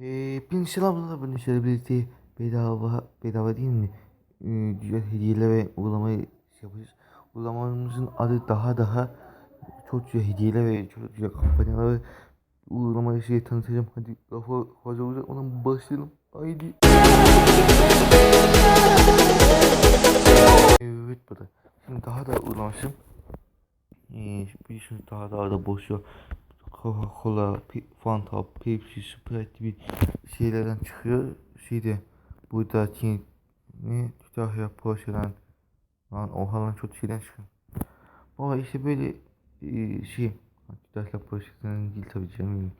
Ee, bin selamlar birlikte bedava bedava değil mi? Ee, hediyeler ve uygulamayı şey yapacağız. Uygulamamızın adı daha daha çok güzel hediyeler ve çok güzel kampanyalar ve uygulamayı şey tanıtacağım. Hadi lafa fazla uzatmadan başlayalım. Haydi. Evet bu da. Şimdi daha da uygulamışım. Ee, biliyorsunuz daha daha da boşuyor. Coca-Cola, Fanta, Pepsi, Sprite gibi şeylerden çıkıyor. Şeyde buradaki ne Kütahya Porsche'den lan oha lan çok şeyden çıkıyor. Baba işte böyle şey Kütahya Porsche'den değil tabii canım.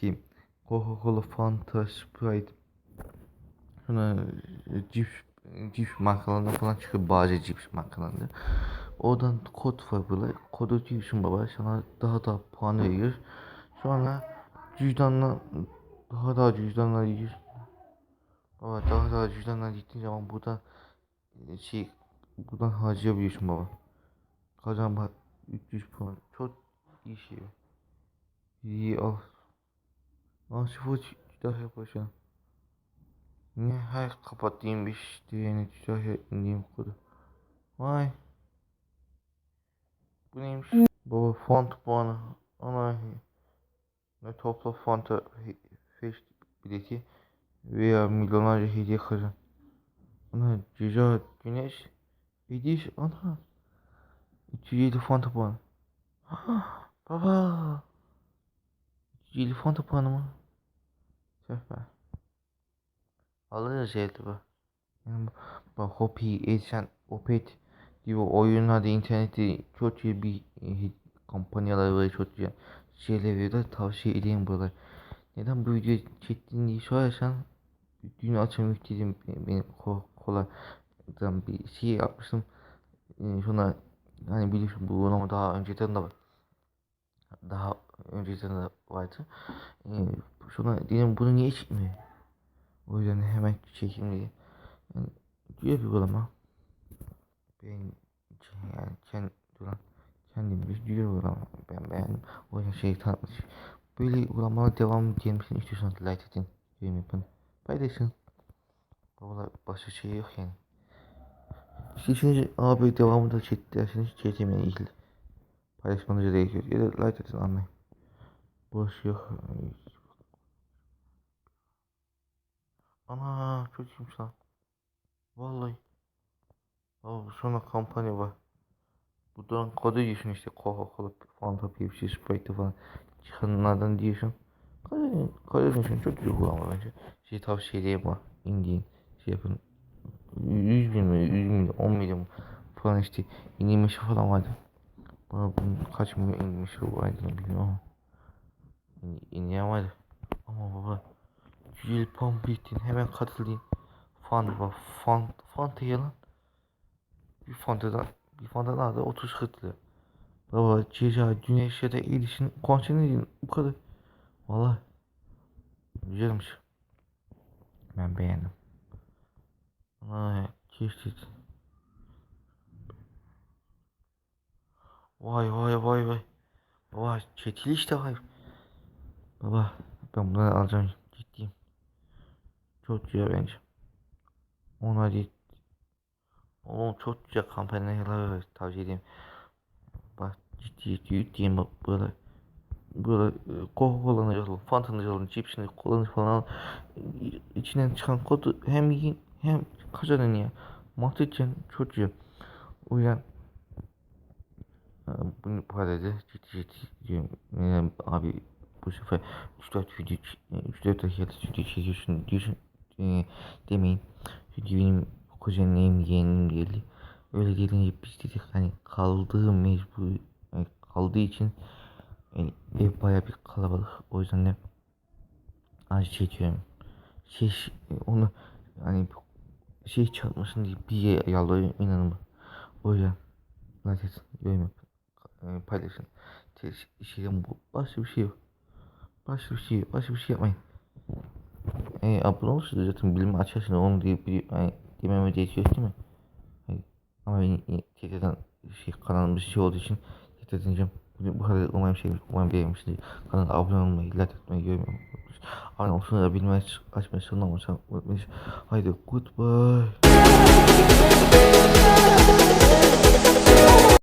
Şey Coca-Cola, Fanta, Sprite sonra e, cips cips markalarından falan çıkıyor bazı cips markalarında. Oradan kod var böyle. Kodu diyorsun baba. Sana daha da puan veriyor. Sonra cüzdanla daha da cüzdanla yiyor. Baba daha da cüzdanla gittiğin zaman buradan e, şey buradan harcayabiliyorsun baba. Kazan bak 300 puan. Çok iyi şey. İyi al. Al sıfır daha yapacağım. Niye her kapattığımmış diyeni tutar diyeyim kodu. Vay. Bu neymiş? Baba font puanı. Ana. Ne topla fonta feş bileti veya milyonlarca hediye kazan. Ana ceza güneş. Ediş ana. 207 fonta puanı. Baba. 207 fonta puanı mı? Tüh be. Alırız elde bu. Yani bak Hopi, Esen, Opet gibi oyunlarda internette çok iyi bir e, kampanyalar var çok iyi şeyler veriyorlar tavsiye edeyim buralar. Neden bu videoyu çektiğini diye sorarsan dün akşam yükledim benim koladan bir şey yapmıştım. E, sonra hani biliyorsun bu uygulama daha önceden de var. Daha önceden de vardı. E, sonra dedim bunu niye çıkmıyor? O yüzden hemen çekeyim diye. Yani güzel bir uygulama. Ben yani kend, duran kendim bir güzel uygulama. Ben beğendim. O yüzden şey tanıtmış. Böyle uygulamalar devam gelmesini istiyorsanız like edin. Yorum yapın. Paylaşın. Valla başka şey yok yani. İstiyorsanız abi devamı da chat derseniz yani ilgili. Paylaşmanıza gerekiyor. Ya da like edin anlayın. Boş yok. Ana iyiymiş lan. Vallahi. Abi sonra kampanya var. Buradan kodu diyorsun işte Coca-Cola, Fanta, Pepsi, Sprite falan çıkanlardan diyorsun. Kodu diyorsun çok güzel kullanma bence. Şey tavsiye edeyim ama indiğin şey yapın. 100 bin mi, 100 milyon, 10 milyon falan işte inilmişi falan vardı. Bana bunun kaç milyon inilmişi vardı bilmiyorum ama. İn, inleyen vardı. Ama baba Güzel pump bittin hemen katılayım. Fan bak fan Fanta yalan. Bir Fanta'dan bir Fanta'dan da 30 40 lira. Baba ceza güneş ya da erişin konserini bu kadar. Valla güzelmiş. Ben beğendim. Ay çeşit. Vay vay vay vay. Baba çetil işte vay. Baba ben bunları alacağım ciddiyim. Çok güzel bence. Ona değil. Oğlum çok güzel kampanyalar tavsiye edeyim. Bak ciddi ciddi diyeyim bak böyle böyle Coca-Cola'nı alın, Fanta'nı alın, cipsini, kolanı falan al. İçinden çıkan kodu hem yiyin hem kazanın ya. Mahvedeceksin çok güzel. O yüzden e, bunu bu arada ciddi ciddi diyorum. Yani abi bu sefer 3-4 video 3-4 dakikada video çekiyorsun diyorsun e, demeyin. Çünkü benim kuzenim yeğenim geldi. Öyle gelince biz dedik hani kaldığı mecbur yani kaldığı için yani ev baya bir kalabalık. O yüzden de acı çekiyorum. Şey onu hani şey çarpmasın diye bir yalvarıyorum inanın. O yüzden like etsin, yorum yapın, e, paylaşın. Şeyden bu başka bir şey yok. Başka bir şey yok. Başka bir şey yapmayın. E, abone olursanız zaten bilimi açarsınız onu diye bir yani gerek yok değil mi? Ama benim tekrardan şey kanalımız şey olduğu için tekrar edeceğim. Bu, bu kadar umarım şey umarım beğenmişsiniz. Kanala abone olmayı, like etmeyi, yorum yapmayı Aynen olsun da bilmez açmayı sanırım. Haydi goodbye.